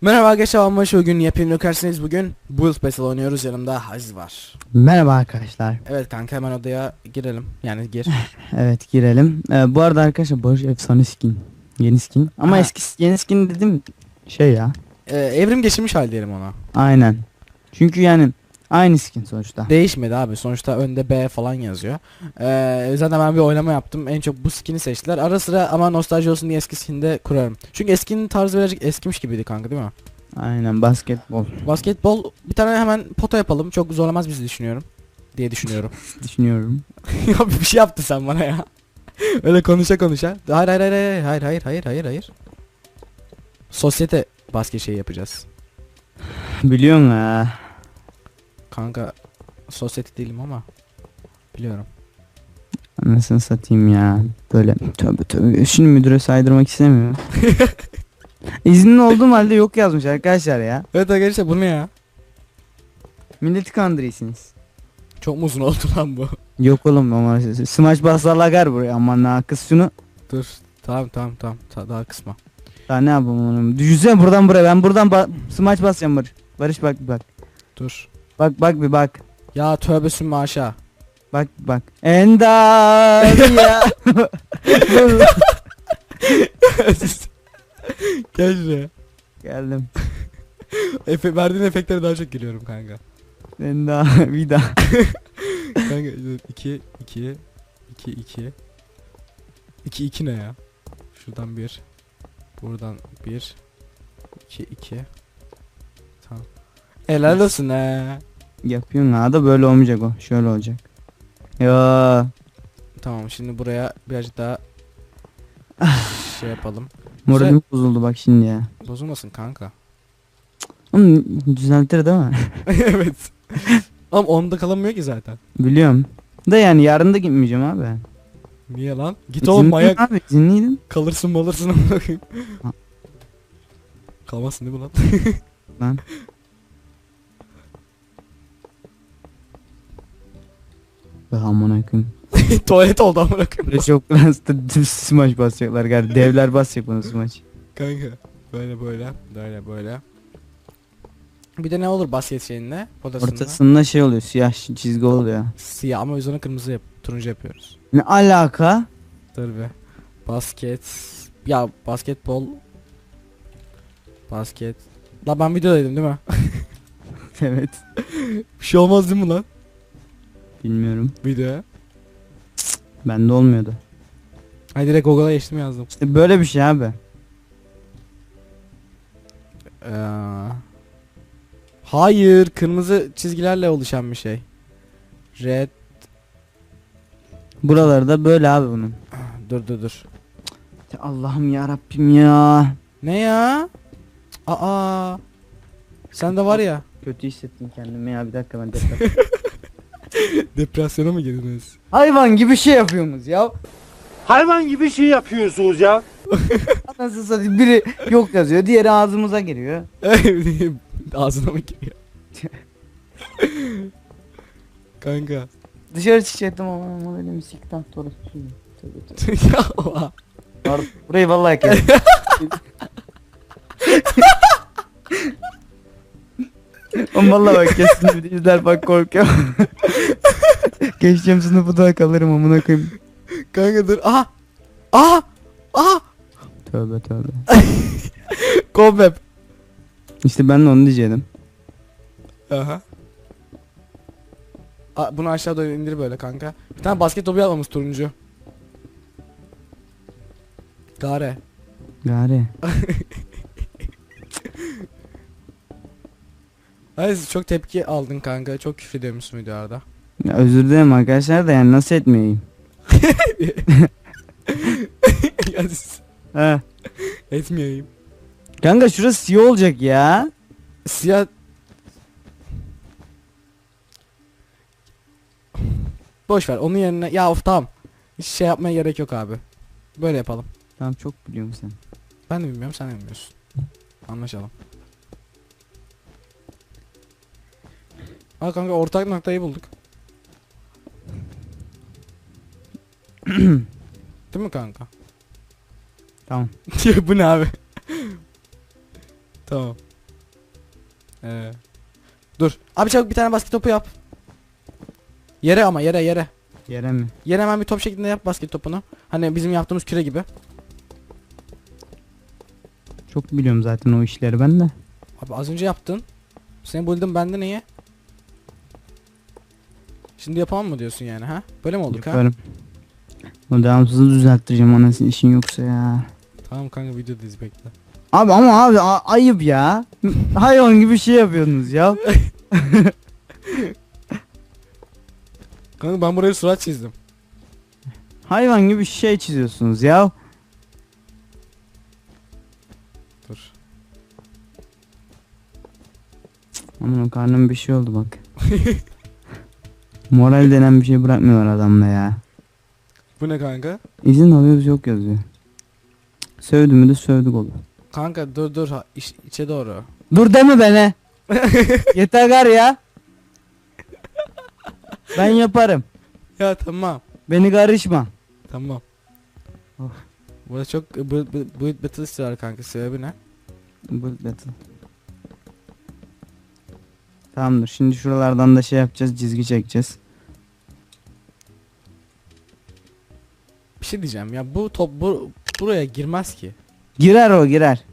Merhaba arkadaşlar Almaş bugün yepyeni karşınızdayız bugün Build Battle oynuyoruz yanımda Aziz var Merhaba arkadaşlar. Evet kanka hemen odaya girelim yani gir Evet girelim. Ee, bu arada arkadaşlar Barış efsane skin. Yeni skin. Ama Ha. eski yeni skin dedim şey ya e, evrim geçirmiş hal diyelim ona. Aynen. Çünkü yani aynı skin sonuçta. Değişmedi abi. Sonuçta önde B falan yazıyor. Ee, zaten ben bir oylama yaptım. En çok bu skin'i seçtiler. Ara sıra ama nostalji olsun diye eski skin'i de kurarım. Çünkü eskinin tarzı birazcık eskimiş gibiydi kanka değil mi? Aynen basketbol. Basketbol bir tane hemen pota yapalım. Çok zorlamaz bizi düşünüyorum. Diye düşünüyorum. düşünüyorum. ya bir şey yaptı sen bana ya. Öyle konuşa konuşa. Hayır hayır hayır hayır hayır hayır hayır hayır. Sosyete basket şeyi yapacağız Biliyorsun ha. Kanka sosyete değilim ama Biliyorum Anasını satayım ya. Böyle tövbe tövbe. Şimdi müdüre saydırmak istemiyorum. İzinli olduğum halde yok yazmış arkadaşlar ya. Evet arkadaşlar bu ne ya Milleti kandırıyorsunuz. Çok mu uzun oldu lan bu Yok oğlum ama smaç basarlar buraya aman ha kız şunu. Dur tamam tamam tamam Ta- daha kısma Daha ne yapalım oğlum? Yüzüne buradan buraya. Ben buradan ba- smaç basacağım Barış. Barış bak bir bak. Dur Bak bak bir bak. Ya tövbe sümme aşağı Bak bak. Enda ya. Gel şuraya Geldim. Efe, Verdiğin efektlere daha çok geliyorum kanka Enda bir daha. Kanka 2 2 2 2 2 2 ne ya? Şuradan bir buradan bir 2 2 Tamam. Helal olsun he. Yapıyorsun ha da böyle olmayacak o. Şöyle olacak. Ya Tamam şimdi buraya birazcık daha şey yapalım. moralim bozuldu bak şimdi ya. Bozulmasın kanka. Oğlum düzeltir değil mi? evet. Ama onda kalamıyor ki zaten. Biliyorum. Da yani yarın da gitmeyeceğim abi. Niye lan? Git oğlum İzinliydim manyak. Abi izinliydim. Kalırsın malırsın amına koyayım. Ha. Kalmazsın değil mi lan? Lan. Be amına koyayım. Tuvalet oldu amına koyayım. Böyle çok plastik smaç basacaklar galiba. Devler basacak bunu smaç. Kanka böyle böyle böyle böyle. Bir de ne olur basket şeyinde? Odasında. Ortasında şey oluyor siyah çizgi oluyor. Siyah ama üzerine kırmızı yap turuncu yapıyoruz. Ne alaka? Dur be. Basket. Ya basketbol. Basket. La ben videodaydım değil mi? evet. Bir şey olmaz değil mi lan? Bilmiyorum. Videoya. Bende olmuyordu. Ay direkt Google'a geçtim yazdım. İşte böyle bir şey abi. Ee, hayır, kırmızı çizgilerle oluşan bir şey. Red. Buralarda böyle abi bunun. Dur dur dur. Ya Allah'ım ya Rabbim ya. Ne ya? Aa. Sen de var ya. Kötü hissettim kendimi ya bir dakika ben deprem. Depresyona mı girdiniz? Hayvan gibi şey yapıyorsunuz ya. Hayvan gibi şey yapıyorsunuz ya. Nasıl satayım biri yok yazıyor diğeri ağzımıza giriyor. Ağzına mı giriyor? Kanka. Dışarı çıkacaktım ama ama benim siktan torus. Ya oha. Pardon, Burayı vallahi kes. Oğlum vallahi bak kesin bir de izler bak korkuyorum. Geçeceğim sınıfı daha kalırım amına koyayım. Kanka dur. Aha. Aha. Aha. Tövbe tövbe. Cobweb. İşte ben de onu diyecektim. Aha. Bunu aşağı doğru indir böyle kanka. Bir tane basket topu yapmamız turuncu. Gare. Gari. Hayır çok tepki aldın kanka. Çok küfür ediyormuşsun videolarda. Ya özür dilerim arkadaşlar da yani nasıl etmeyeyim? Ya siz- He. Etmeyeyim. Kanka şurası siyah olacak ya. Siyah... Boş ver onun yerine ya of tamam. Hiç şey yapmaya gerek yok abi. Böyle yapalım. Tamam çok biliyorum sen. Ben de bilmiyorum sen de bilmiyorsun. Anlaşalım. Ha kanka ortak noktayı bulduk. Değil mi kanka? Tamam. Ya bu ne abi? tamam. Ee, dur. Abi çabuk bir tane basket topu yap. Yere ama yere yere. Yere mi? Yere hemen bir top şeklinde yap basket topunu. Hani bizim yaptığımız küre gibi. Çok biliyorum zaten o işleri ben de. Abi az önce yaptın. Seni buldum bende niye? Şimdi yapamam mı diyorsun yani ha? Böyle mi olduk ha? Yaparım. O devamsızı düzelttireceğim anasını işin yoksa ya. Tamam kanka videodayız bekle. Abi ama abi ayıp ya. Hayvan gibi şey yapıyorsunuz ya. Kanka ben buraya surat çizdim. Hayvan gibi şey çiziyorsunuz ya. Dur. Aman karnım bir şey oldu bak. Moral denen bir şey bırakmıyorlar adamda ya. Bu ne kanka? İzin alıyoruz yok yazıyor. Sövdü mü de sövdük olur. Kanka dur dur ha, iç- içe doğru. Dur deme bana. Yeter gar ya. Ben yaparım. Ya tamam. Beni karışma. Tamam. Oh. Burada çok bu, bu, bu battle istiyorlar kanka sebebi ne? Bullet battle. Tamamdır. Şimdi şuralardan da şey yapacağız. Çizgi çekeceğiz. Bir şey diyeceğim ya bu top bu, buraya girmez ki. Girer o girer.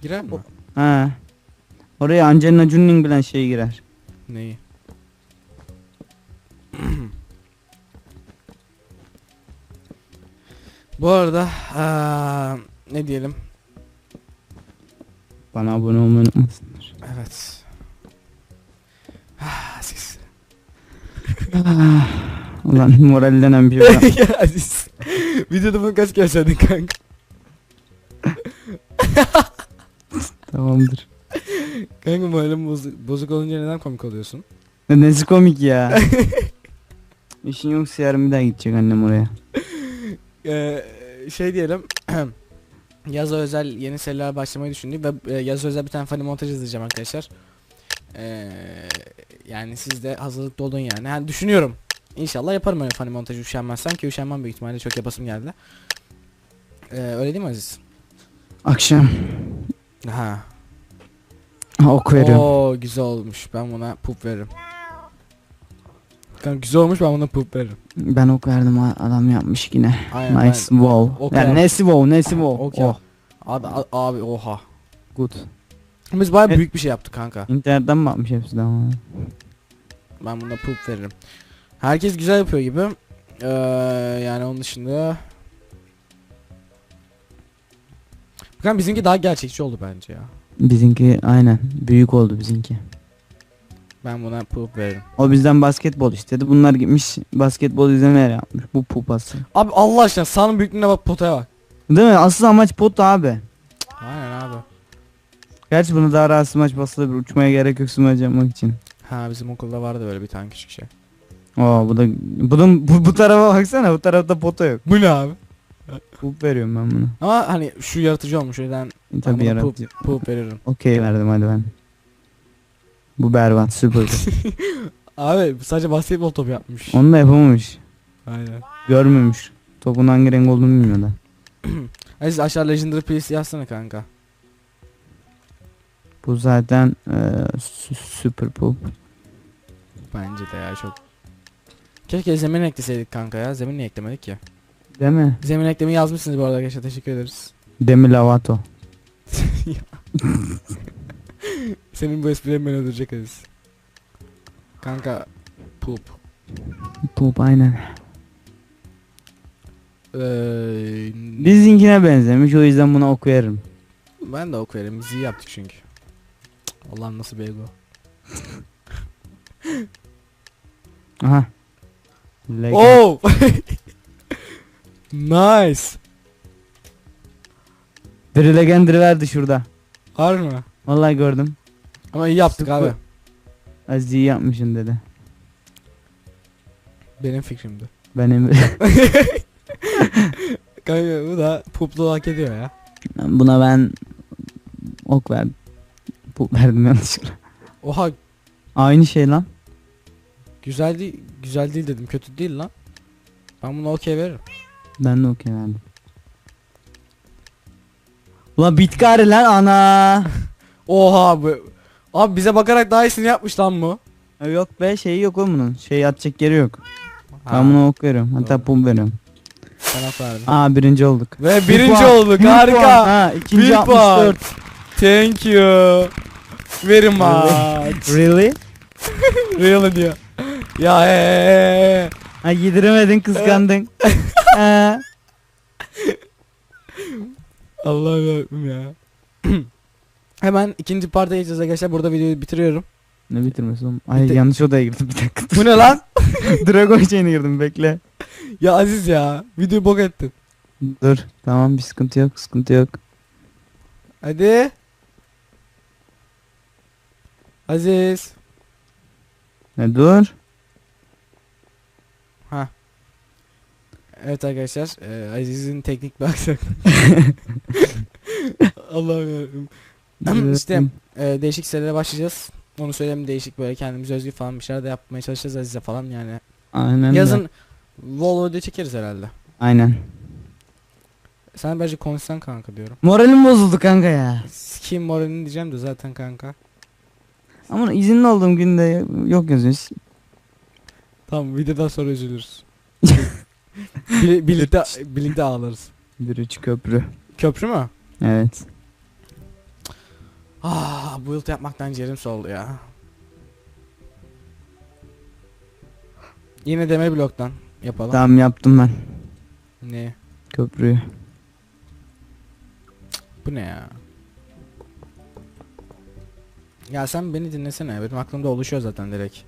Girer mi? Ha. Oraya Angelina Jolie'nin bilen şey girer. Neyi? Bu arada aa, ne diyelim? Bana abone olmayı unutmasınlar. Evet. Ah, Aziz. Ulan moral denen bir var. ya Aziz. Videoda kaç kere söyledin kanka? Tamamdır. Kanka moralim bozuk, bozuk olunca neden komik oluyorsun? Nesi komik ya. İşin yoksa yarın bir daha gidecek annem oraya. Ee, şey diyelim. Yaz özel yeni seriler başlamayı düşündük ve e, yaz özel bir tane funny montaj izleyeceğim arkadaşlar. Ee, yani siz de hazırlıklı olun yani. yani. Düşünüyorum. İnşallah yaparım öyle funny montajı üşenmezsem ki üşenmem büyük ihtimalle çok yapasım geldi. Ee, öyle değil mi Aziz? Akşam Ha. ok veriyorum. Oo güzel olmuş. Ben buna pup veririm. Kanka güzel olmuş ben buna pup veririm. Ben ok verdim adam yapmış yine. Aynen. Nice wow. Ok yani yap- nesi wow nesi wow. Ok yap. oh Abi, a- abi oha. good. Biz bayağı E- büyük bir şey yaptık kanka. İnternetten mi bakmış hepsi de ama. Ben buna pup veririm. Herkes güzel yapıyor gibi. Ee, yani onun dışında Bakın bizimki daha gerçekçi oldu bence ya. Bizimki aynen büyük oldu bizimki. Ben buna pup veririm. O bizden basketbol istedi. Bunlar gitmiş basketbol izlemeye yapmış. Bu pupası. Abi Allah aşkına sahanın büyüklüğüne bak potaya bak. Değil mi? Asıl amaç pot abi. Aynen abi. Gerçi bunu daha rahat smaç basılabilir. Uçmaya gerek yok smaç yapmak için. Ha bizim okulda vardı böyle bir tane küçük şey. Oo bu da bunun bu, bu tarafa baksana. Bu tarafta pota yok. Bu ne abi? Pup veriyorum ben bunu. Ama hani şu yaratıcı olmuş o yüzden ben Tabii buna yaratıcı. pup, pup veririm. Okey verdim hadi ben. Bu berbat süper. Abi sadece basketbol topu yapmış. Onu da yapamamış. Aynen. Görmemiş. Topun hangi renk olduğunu bilmiyor da. Aziz aşağı Legendary Piece yazsana kanka. Bu zaten e, sü- süper pup. Bence de ya çok. Keşke zemin ekleseydik kanka ya. Zemin niye eklemedik ki? Değil mi? Zemin eklemeyi yazmışsınız bu arada arkadaşlar teşekkür ederiz. Demi Lovato. Senin bu esprilerin beni öldürecek Aziz. Kanka poop. Pup aynen. Ee, Bizimkine benzemiş o yüzden buna ok veririm. Ben de ok veririm. İyi yaptık çünkü. Allah'ım nasıl bir ego. Aha. Leg- Oh! nice. Biri legendary verdi şurada. Harbi mi? Vallahi gördüm. Ama iyi yaptık Sıfır. abi. Aziz iyi yapmışsın dedi. Benim fikrimdi. Benim Kanka bu da puplu hak ediyor ya. buna ben ok verdim. Pup verdim yanlışlıkla. Oha Aynı şey lan. Güzel değil, güzel değil dedim. Kötü değil lan. Ben bunu okey veririm. Ben de okey verdim. Ulan bitkari lan ana. Oha bu. Abi bize bakarak daha iyisini yapmış lan bu. E, yok be şeyi yok oğlum bunun. Şey atacak yeri yok. Ha, Ben buna ok veriyorum. Hatta pul veriyorum. Verdin. Aa birinci olduk. Ve Bir birinci puan, olduk. bir puan. Harika. Ha ikinci Bir puan. 64. Thank you. Very much. Really? Really diyor. Ya eee. Ha yediremedin kıskandın. Ha. Allah'ım yarabbim ya. Hemen ikinci parta geçeceğiz arkadaşlar. Burada videoyu bitiriyorum. ne bitirmesi oğlum? Ay Bitti. yanlış odaya girdim bir dakika. Bu ne lan? Dragon şeyine girdim bekle. ya Aziz ya. Videoyu bok ettin. Dur tamam bir sıkıntı yok sıkıntı yok. Hadi. Aziz. Ne dur. Ha. Evet arkadaşlar. e, Aziz'in teknik bir aksaklığı. Allah'ım yarabbim. İşte e, değişik serilerle başlayacağız. Onu söyleyeyim değişik böyle kendimiz özgü falan bir şeyler de yapmaya çalışacağız Aziz'e falan yani. Aynen. de. Yazın Volvo'da çekeriz herhalde. Aynen. Sen bence konuşsan kanka diyorum. Moralim bozuldu kanka ya. Kim moralini diyeceğim de zaten kanka. Ama izinli olduğum günde yok yazıyoruz. Tamam videodan sonra üzülürüz. Bir- birlikte birlikte ağlarız. Bir üç köprü. Köprü mü? Evet. Ah bu yıl yapmaktan ciğerim soldu ya. Yine demir bloktan yapalım. Tamam yaptım ben Ne? köprüyü. Bu ne ya? Ya sen beni dinlesene. Benim aklımda oluşuyor zaten direkt.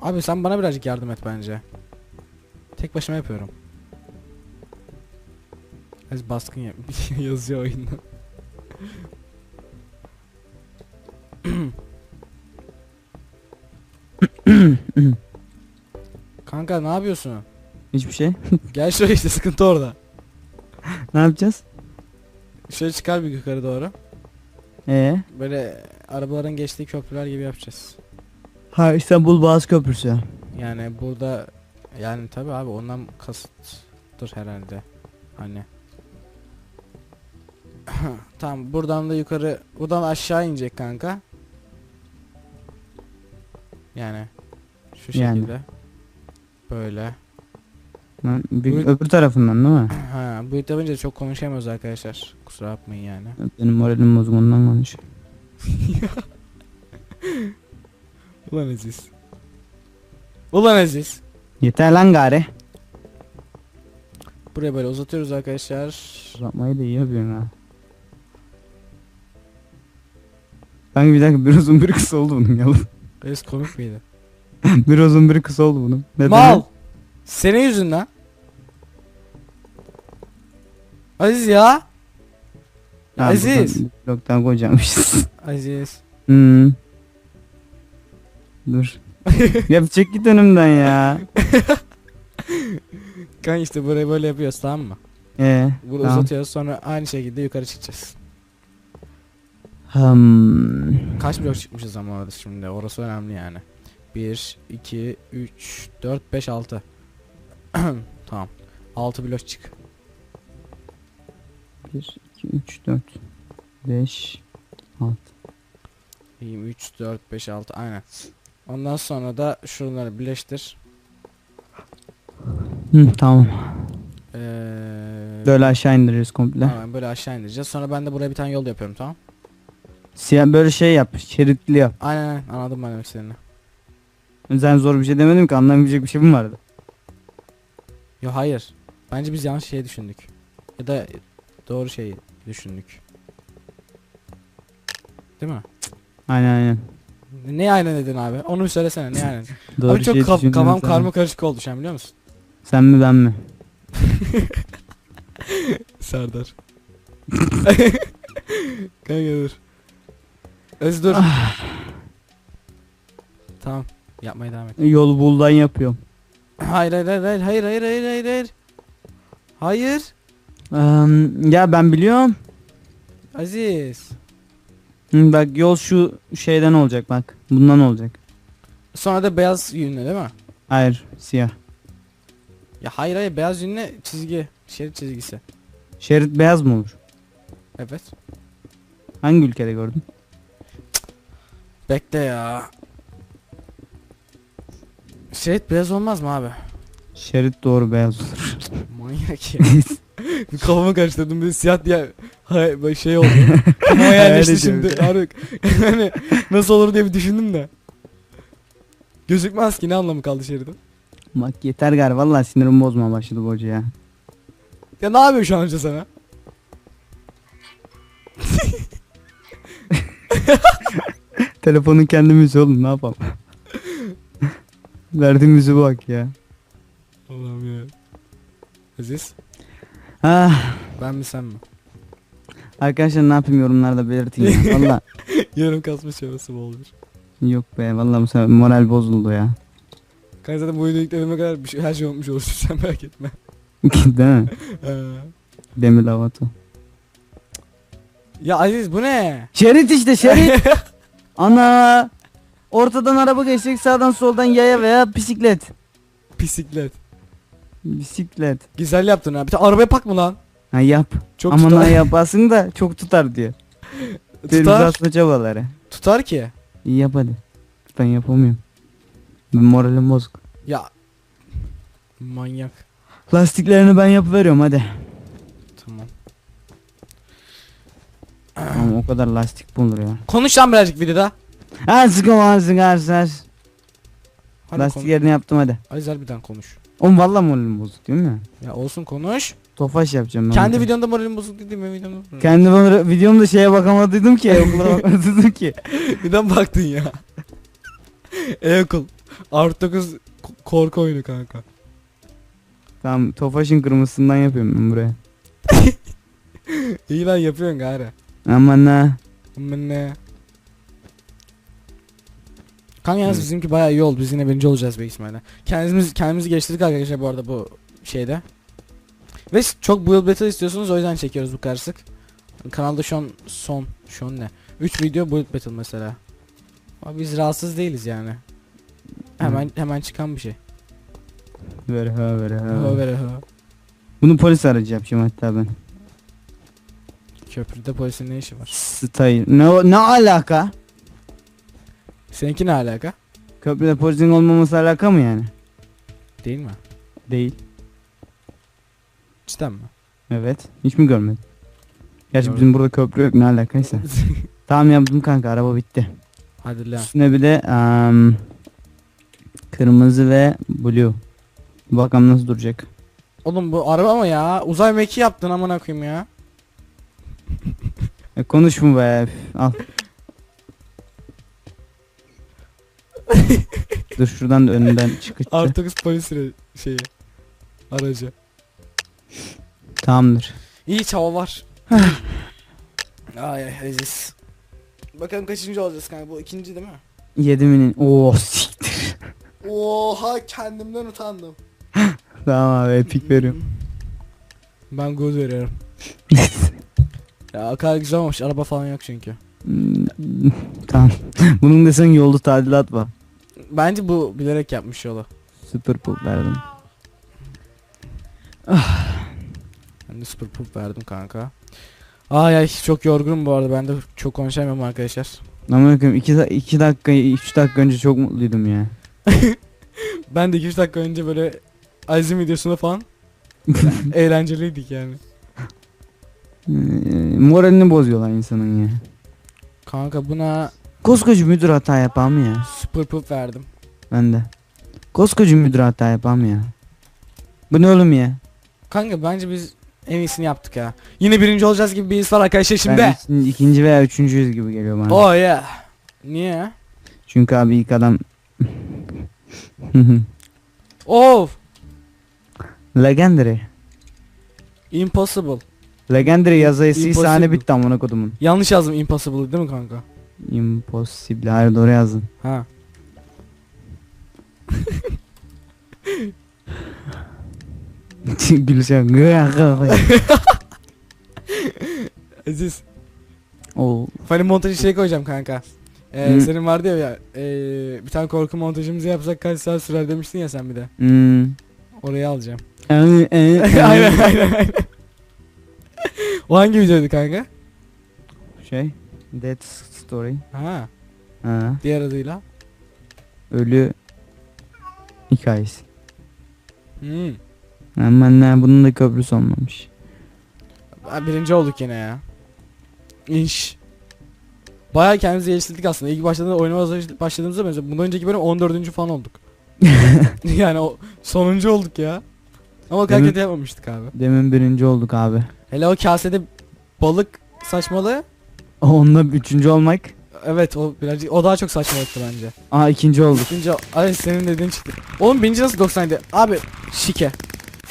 Abi sen bana birazcık yardım et bence. Tek başıma yapıyorum. Az baskın yap yazıyor oyunda. Kanka ne yapıyorsun? Hiçbir şey. Gel şöyle işte sıkıntı orada. ne yapacağız? Şöyle çıkar bir yukarı doğru. Ee? Böyle arabaların geçtiği köprüler gibi yapacağız. Ha İstanbul Boğaz Köprüsü. Yani burada yani tabi abi ondan kasıttır herhalde. Hani. tamam buradan da yukarı buradan aşağı inecek kanka. Yani şu Yani. şekilde. Böyle. Lan bir, Buyur. öbür tarafından değil mi? Ha bu yapınca çok konuşamıyoruz arkadaşlar. Kusura bakmayın yani. Benim moralim bozgundan konuş. Ulan Aziz. Ulan Aziz. Yeter lan gari. Buraya böyle uzatıyoruz arkadaşlar. Uzatmayı da iyi yapıyorsun ha. Sanki bir dakika bir uzun bir kısa oldu bunun yalan. Reis komik miydi? bir uzun bir kısa oldu bunun. Neden? Mal. Senin yüzünden. Aziz ya. Ha, Aziz. Bloktan koyacakmışız. Aziz. hmm. Dur. ya çek git önümden ya. Kan işte burayı böyle yapıyoruz tamam mı? Ee, Bunu tamam. uzatıyoruz sonra aynı şekilde yukarı çıkacağız. Hmm. Kaç blok çıkmışız ama orada şimdi orası önemli yani. 1, 2, 3, 4, 5, 6. tamam. 6 blok çık. 1, 2, 3, 4, 5, 6. 3, 4, 5, 6 aynen. Ondan sonra da şunları birleştir. Hı, tamam. Ee, Böyle aşağı indiriyoruz komple. Tamam böyle aşağı indireceğiz. Sonra ben de buraya bir tane yol yapıyorum tamam. Siyah böyle şey yap. Şeritli yap. Aynen aynen anladım ben demek istediğini. Sen zor bir şey demedim ki anlamayabilecek bir şey mi vardı? Yo hayır. Bence biz yanlış şey düşündük. Ya da doğru şeyi düşündük. Değil mi? Aynen aynen. Ne aynen dedin abi? Onu bir söylesene ne aynen. Doğru abi çok şey kaf- kafam karma karışık oldu şu an biliyor musun? Sen mi ben mi? Serdar. Kanka dur. Öz dur. Ah. tamam. Yapmaya devam et. Yol buldan yapıyorum. Hayır hayır hayır hayır hayır hayır hayır hayır. Hayır. Um, ya ben biliyorum. Aziz. Hı, bak yol şu şeyden olacak bak. Bundan olacak. Sonra da beyaz yünle değil mi? Hayır siyah. Ya hayır hayır beyaz yünle çizgi. Şerit çizgisi. Şerit beyaz mı olur? Evet. Hangi ülkede gördün? Bekle ya. Şerit beyaz olmaz mı abi? Şerit doğru beyaz olur. Manyak ya. Kafamı karıştırdım bir siyah diye hay, şey oldu. Kafama yerleşti şimdi. Haruk. hani nasıl olur diye bir düşündüm de. Gözükmez ki ne anlamı kaldı şeridin? bak yeter galiba vallahi sinirim bozma başladı bu hoca ya. Ya ne yapıyor şu an hoca sana? Telefonun kendi müziği oğlum ne yapalım. Verdiğim müziğe bak ya. Allah'ım ya. Aziz Ah, ben mi sen mi? arkadaşlar ne yapayım yorumlarda belirtin ya. Valla Yarım kasmış şurası bu olur. yok be vallahi bu sefer moral bozuldu ya. Kanka zaten bu videoyu yüklememe kadar bir şey, her şey olmuş olursun sen merak etme. Değil mi? Ee, Demir lavato. ya Aziz bu ne? Şerit işte şerit. Ana. Ortadan araba geçecek sağdan soldan yaya veya bisiklet. Bisiklet. Bisiklet. Güzel yaptın ha. Bir de arabaya pak mı lan? Ha yap. Çok Aman tutar. ha yapasın da çok tutar diyor. Deniz tutar. atma çabaları. Tutar ki. İyi yap hadi. Ben yapamıyorum. Ben moralim bozuk. Ya. Manyak. Lastiklerini ben yapıveriyorum hadi. Tamam. Ama o kadar lastik bulur ya. Konuş lan birazcık videoda. Ha sıkım ağzın ağzın Hadi Lastik konuş. yerini yaptım hadi. Aziz harbiden konuş. Oğlum valla moralim bozuk değil mi? Ya olsun konuş. Tofaş yapacağım ben. Kendi videonda moralim bozuk değil mi? Videomda moralim- Kendi bana- videomda şeye bakamadıydım ki. Okula bakamadıydım ki. Neden baktın ya? E-okul. Artı 9 korku oyunu kanka. Tamam Tofaş'ın kırmızısından yapıyorum ben buraya. İyi lan yapıyorsun gari. Aman ha. Aman ne? Kanka yalnız bizimki bayağı iyi oldu. Biz yine birinci olacağız büyük ihtimalle. Kendimiz kendimizi geliştirdik arkadaşlar bu arada bu şeyde. Ve çok build battle istiyorsunuz o yüzden çekiyoruz bu kadar sık. Kanalda şu an son şu an ne? 3 video build battle mesela. Ama biz rahatsız değiliz yani. Hemen hemen çıkan bir şey. Böyle ha böyle ha. Ha, ver, ha. Bunu polis aracı yapacağım hatta ben. Köprüde polisin ne işi var? Style. Ne, ne alaka? Seninki ne alaka? Köprüde polisin olmaması alaka mı yani? Değil mi? Değil. Cidden mi? Evet. Hiç mi görmedin? Gerçi Gördüm. bizim burada köprü yok ne alakaysa. tamam yaptım kanka araba bitti. Hadi lan. Üstüne bir de am, kırmızı ve blue. Bakalım nasıl duracak. Oğlum bu araba mı ya? Uzay mekiği yaptın amına koyayım ya. E, konuşma be. Al. Dur şuradan da önünden çıkıştı. Kız polis re- şeyi. Aracı. Tamamdır. İyi hava var. ay ay Aziz. Bakalım kaçıncı olacağız kanka bu ikinci değil mi? Yediminin. Oo siktir. Oha kendimden utandım. Tamam abi epik veriyorum. Ben good veriyorum. ya o kadar güzel olmuş araba falan yok çünkü. Hmm, tamam. Bunun desen yolda tadilat var. Bence bu bilerek yapmış yolu. Süper pul verdim. Ben de super poop verdim kanka. Ay ay çok yorgunum bu arada ben de çok konuşamıyorum arkadaşlar. Bakayım 2 2 dakika 3 dakika önce çok mutluydum ya. Ben de 2 dakika önce böyle Azim videosunda falan eğlenceliydik yani. Ee, moralini bozuyorlar insanın ya. Kanka buna Koskoca müdür hata yapar mı ya? super poop verdim. Ben de. Koskoca müdür hata yapar mı ya? Bu ne oğlum ya? Kanka bence biz en iyisini yaptık ya. Yine birinci olacağız gibi bir his var arkadaşlar şimdi. Ben ikinci, ikinci veya üçüncüyüz gibi geliyor bana. Oh yeah. Niye? Çünkü abi ilk adam Of. Legendary. Impossible. Legendary yazayısı Impossible. sahne bitti amına kodumun. Yanlış yazdım impossible değil mi kanka? Impossible. Hayır doğru yazdın. Ha. Gülüşen. Aziz. Oo. Funny montajı şey koyacağım kanka. Ee, Hı. senin vardı ya, ya ee, bir tane korku montajımızı yapsak kaç saat sürer demiştin ya sen bir de. Hmm. Oraya alacağım. E, e. aynen aynen aynen. O hangi videoydu kanka? Şey. Dead Story. Ha, Ha. diğer adıyla. Ölü hikayesi. Hmm. Hemen ne bunun da köprüsü olmamış. Ha, Birinci olduk yine ya. İnş. Bayağı kendimizi geliştirdik aslında. İlk başladığında oynamaya başladığımızda mesela bundan önceki bölüm 14. falan olduk. yani o sonuncu olduk ya. Ama kadar Demin- yapmamıştık abi. Demin birinci olduk abi. Hele o kasede balık saçmalığı. Onunla üçüncü olmak. Evet o birazcık o daha çok saçmalıktı bence. Aa ikinci olduk. İkinci ay senin dediğin çıktı. Oğlum birinci nasıl 97? Abi şike.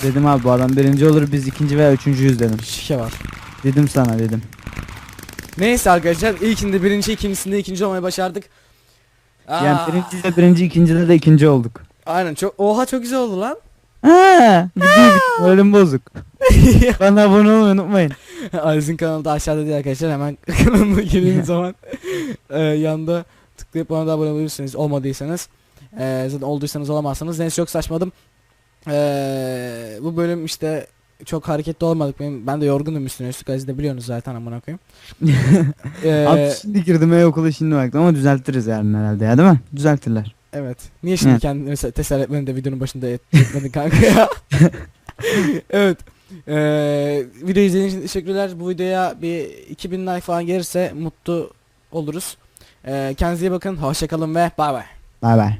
Dedim abi bu adam birinci olur biz ikinci veya üçüncüyüz dedim. Şike var. Dedim sana dedim. Neyse arkadaşlar ilkinde birinci ikincisinde ikinci olmayı başardık. Yani Aa, birinci de birinci ikincide de ikinci olduk. Aynen çok oha çok güzel oldu lan. Ha, video. Moralim bozuk. Bana abone olmayı unutmayın. Aliz'in kanalı da aşağıda değil arkadaşlar hemen kanalına girdiğiniz zaman e, yanda tıklayıp ona da abone olabilirsiniz olmadıysanız. E, zaten olduysanız olamazsanız. Neyse çok saçmadım. E, bu bölüm işte çok hareketli olmadık benim. Ben de yorgundum üstüne üstlük Aziz de biliyorsunuz zaten amına koyayım. E, Abi şimdi girdim e-okula şimdi baktım ama düzeltiriz yarın herhalde ya değil mi? Düzeltirler. Evet. Niye şimdi Evet. kendini mesela teselli etmedin de videonun başında et- etmedin kanka ya. evet. Ee, video izlediğiniz için teşekkürler. Bu videoya bir 2000 like falan gelirse mutlu oluruz. Ee, kendinize iyi bakın. Hoşçakalın ve bay bay. Bay bay.